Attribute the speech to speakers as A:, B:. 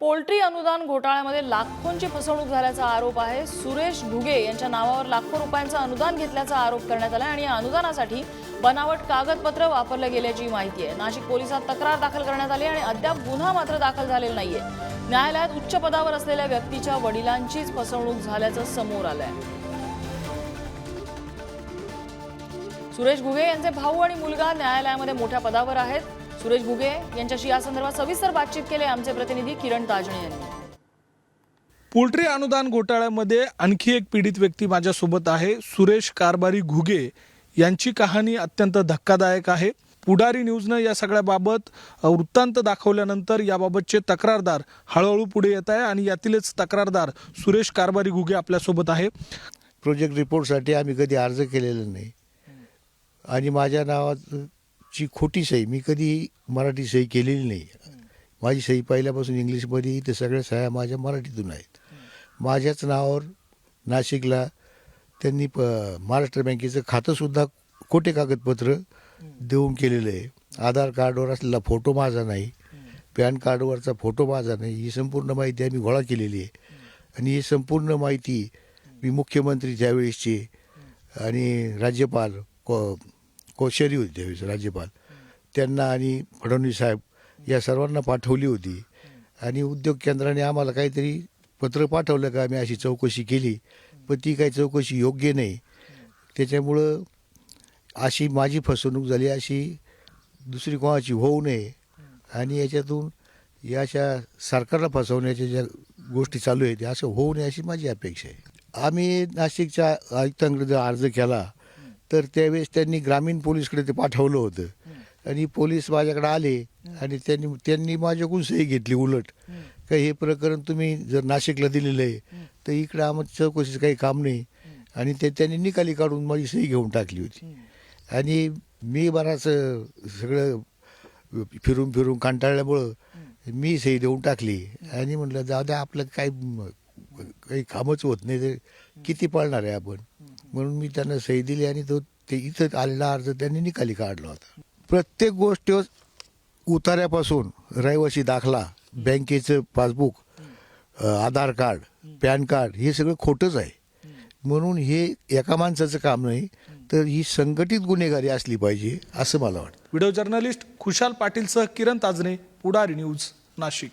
A: Poultry अनुदान घोटाळ्यामध्ये लाखोंची फसवणूक झाल्याचा आरोप आहे. सुरेश घुगे यांच्या नावावर लाखो रुपयांचं अनुदान घेतल्याचा आरोप करण्यात आला आणि या अनुदानासाठी बनावट कागदपत्र वापरलं गेल्याची माहिती आहे. नाशिक पोलिसात तक्रार दाखल करण्यात आली आणि अद्याप गुन्हा मात्र दाखल झालेला नाहीये. न्यायालयात उच्च पदावर असलेल्या व्यक्तीच्या वडिलांचीच फसवणूक झाल्याचं समोर आलंय. सुरेश घुगे यांचे भाऊ आणि मुलगा न्यायालयामध्ये मोठ्या पदावर आहेत. सुरेश घुगे यांच्याशी या संदर्भात सविस्तर बातचीत केली आमचे प्रतिनिधी किरण ताजणे यांनी.
B: पोल्ट्री अनुदान घोटाळ्यामध्ये आणखी एक पीडित व्यक्ती माझ्यासोबत आहे सुरेश कारभारी घुगे. यांची कहाणी अत्यंत धक्कादायक आहे. पुढारी न्यूजनं या सगळ्याबाबत वृत्तांत दाखवल्यानंतर याबाबतचे तक्रारदार हळूहळू पुढे येत आहे आणि यातीलच तक्रारदार सुरेश कारभारी घुगे आपल्यासोबत आहे.
C: प्रोजेक्ट रिपोर्टसाठी आम्ही कधी अर्ज केलेला नाही. आणि माझ्या ची खोटी सही. मी कधी मराठी सही केलेली नाही. माझी सही पहिल्यापासून इंग्लिशमध्ये ते सगळ्या सह्या माझ्या मराठीतून आहेत. माझ्याच नावावर नाशिकला त्यांनी प महाराष्ट्र बँकेचं खातंसुद्धा खोटे कागदपत्र देऊन केलेलं आहे. आधार कार्डवर असलेला फोटो माझा नाही. पॅन कार्डवरचा फोटो माझा नाही. ही संपूर्ण माहिती आम्ही गोळा केलेली आहे. आणि ही संपूर्ण माहिती मी मुख्यमंत्री त्यावेळेसचे आणि राज्यपाल को कोश्यारी होती त्यावेळेस राज्यपाल. त्यांना आणि फडणवीस साहेब या सर्वांना पाठवली होती. आणि उद्योग केंद्राने आम्हाला काहीतरी पत्र पाठवलं का आम्ही अशी चौकशी केली. पण ती काही चौकशी योग्य नाही. त्याच्यामुळं अशी माझी फसवणूक झाली अशी दुसरी कोणाची होऊ नये. आणि याच्यातून या अशा सरकारला फसवण्याच्या ज्या गोष्टी चालू आहेत असं होऊ नये अशी माझी अपेक्षा आहे. आम्ही नाशिकच्या आयुक्तांकडे जर अर्ज केला तर त्यावेळेस त्यांनी ग्रामीण पोलीसकडे ते पाठवलं होतं. आणि पोलीस माझ्याकडे आले आणि त्यांनी त्यांनी माझ्याकडून सही घेतली उलट. का हे प्रकरण तुम्ही जर नाशिकला दिलेलं आहे तर इकडे आम्हाला चौकशीचं काही काम नाही. आणि ते त्यांनी निकाली काढून माझी सही घेऊन टाकली होती. आणि मी बराच सगळं फिरून फिरून कंटाळल्यामुळं मी सही देऊन टाकली. आणि म्हटलं द्या आपलं काही म- काही कामच होत नाही ते किती पळणार आहे आपण? म्हणून मी त्यांना सही दिली आणि तो ते इथं आलेला अर्ज त्यांनी निकाली काढला होता. प्रत्येक गोष्ट उतार्यापासून रहिवासी दाखला बँकेचं passbook Aadhaar card PAN card हे सगळं खोटंच आहे. म्हणून हे एका माणसाचं काम नाही तर ही संघटित गुन्हेगारी असली पाहिजे असं मला वाटतं.
B: व्हिडिओ जर्नलिस्ट खुशाल पाटीलसह किरण ताजने पुढारी न्यूज नाशिक.